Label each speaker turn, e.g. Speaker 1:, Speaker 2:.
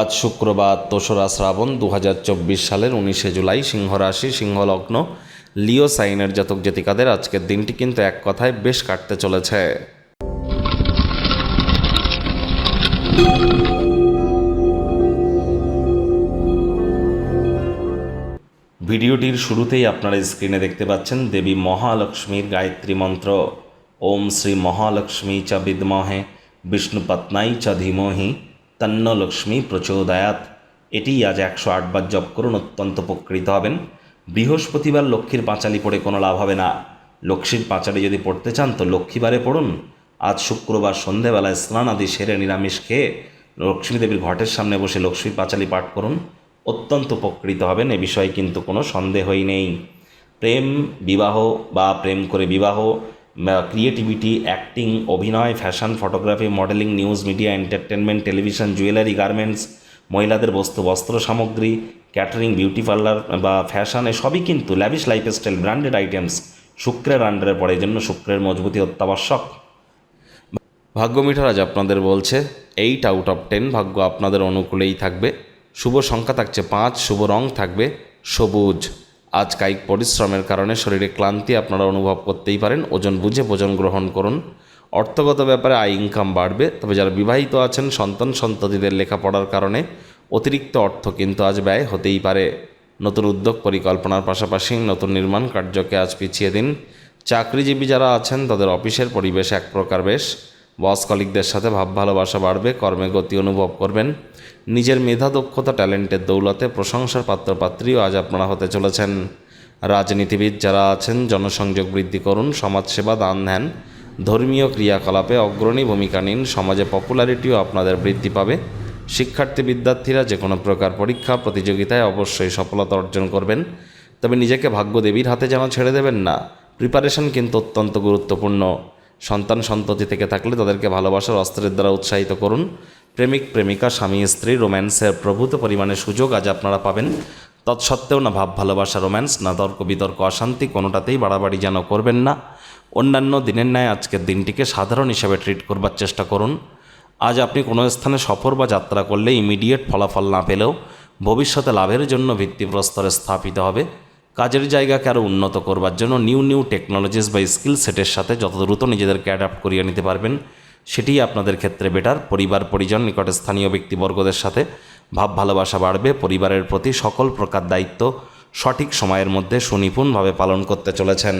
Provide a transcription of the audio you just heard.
Speaker 1: আজ শুক্রবার দোসরা শ্রাবণ দু হাজার চব্বিশ সালের উনিশে জুলাই সিংহ রাশি সিংহ লিও সাইনের জাতক জাতিকাদের আজকের দিনটি কিন্তু এক কথায় বেশ কাটতে চলেছে। ভিডিওটির শুরুতেই আপনারা স্ক্রিনে দেখতে পাচ্ছেন দেবী মহালক্ষ্মীর গায়ত্রী মন্ত্র। ওম শ্রী মহালক্ষ্মী চ বিদ্মহে বিষ্ণুপত্নাই চ ধীমহি। তন্ন লক্ষ্মী প্রচোদয়াত। এটি আজ একশো আটবার জপ করুন, অত্যন্ত উপকৃত হবেন। বৃহস্পতিবার লক্ষ্মীর পাঁচালি পড়ে কোনো লাভ হবে না। লক্ষ্মীর পাঁচালি যদি পড়তে চান তো লক্ষ্মীবারে পড়ুন। আজ শুক্রবার সন্ধেবেলায় স্নান আদি সেরে নিরামিষ খেয়ে লক্ষ্মী দেবীর ঘটের সামনে বসে লক্ষ্মীর পাঁচালি পাঠ করুন। অত্যন্ত উপকৃত হবেন, এ বিষয়ে কিন্তু কোনো সন্দেহই নেই। প্রেম বিবাহ বা প্রেম করে বিবাহ ক্রিয়েটিভিটি অ্যাক্টিং অভিনয় fashion photography modeling news media entertainment television jewellery garments মহিলাদের বস্তু, বস্ত্র সামগ্রী ক্যাটারিং বিউটি পার্লার বা ফ্যাশন সবই কিন্তু ল্যাভিশ লাইফস্টাইল ব্র্যান্ডেড আইটেমস শুক্রের আন্ডারে পড়ে, এই জন্য শুক্রের মজবুতি অত্যাবশ্যক। ভাগ্য মিঠার আজ আপনাদের বলছে এইট আউট অফ টেন ভাগ্য আপনাদের অনুকূলেই থাকবে। শুভ সংখ্যা থাকছে পাঁচ, শুভ রং থাকবে সবুজ। আজ কায়িক পরিশ্রমের কারণে শরীরে ক্লান্তি আপনারা অনুভব করতেই পারেন। ওজন বুঝে ভোজন গ্রহণ করুন। অর্থগত ব্যাপারে আয় ইনকাম বাড়বে। তবে যারা বিবাহিত আছেন, সন্তান, সন্ততিদের লেখাপড়ার কারণে অতিরিক্ত অর্থ কিন্তু আজ ব্যয় হতেই পারে। নতুন উদ্যোগ পরিকল্পনার পাশাপাশি নতুন নির্মাণ কার্যকে আজ পিছিয়ে দিন। চাকরিজীবী যারা আছেন, তাদের অফিসের পরিবেশ এক প্রকার বেশ। বস কলিকদের সাথে ভাব ভালোবাসা বাড়বে, কর্মে গতি অনুভব করবেন। নিজের মেধা, দক্ষতা, ট্যালেন্টের দৌলতে প্রশংসার পাত্রপাত্রীও আজ আপনারা হতে চলেছেন। রাজনীতিবিদ যারা আছেন, জনসংযোগ বৃদ্ধি করুন, সমাজসেবা দান ধ্যান ধর্মীয় ক্রিয়াকলাপে অগ্রণী ভূমিকা নিন, সমাজে পপুলারিটিও আপনাদের বৃদ্ধি পাবে। শিক্ষার্থী বিদ্যার্থীরা যে কোনো প্রকার পরীক্ষা, প্রতিযোগিতায় অবশ্যই সফলতা অর্জন করবেন। তবে নিজেকে ভাগ্য দেবীর হাতে যেন ছেড়ে দেবেন না প্রিপারেশন কিন্তু অত্যন্ত গুরুত্বপূর্ণ। সন্তান সন্ততি থেকে থাকলে তাদেরকে ভালোবাসার অস্ত্রের দ্বারা উৎসাহিত করুন। প্রেমিক, প্রেমিকা, স্বামী, স্ত্রী, রোম্যান্সের প্রভূত পরিমাণে সুযোগ আজ আপনারা পাবেন। তৎসত্ত্বেও না ভাব, ভালোবাসা, রোম্যান্স, না তর্ক, বিতর্ক, অশান্তি কোনোটাতেই বাড়াবাড়ি যেন করবেন না। অন্যান্য দিনের ন্যায় আজকের দিনটিকে সাধারণ হিসাবে ট্রিট করবার চেষ্টা করুন। আজ আপনি কোনো স্থানে সফর বা যাত্রা করলে ইমিডিয়েট ফলাফল না পেলেও ভবিষ্যতে লাভের জন্য ভিত্তিপ্রস্তরে স্থাপিত হবে। কাজের জায়গাকে আরও উন্নত করবার জন্য নিউ নিউ টেকনোলজিস বা স্কিল সেটের সাথে যত দ্রুত নিজেদেরকে অ্যাডাপ্ট করিয়ে নিতে পারবেন সেটিই আপনাদের ক্ষেত্রে বেটার পরিবার, পরিজন, নিকটে স্থানীয় ব্যক্তিবর্গদের সাথে ভাব ভালোবাসা বাড়বে। পরিবারের প্রতি সকল প্রকার দায়িত্ব সঠিক সময়ের মধ্যে সুনিপুণভাবে পালন করতে চলেছেন।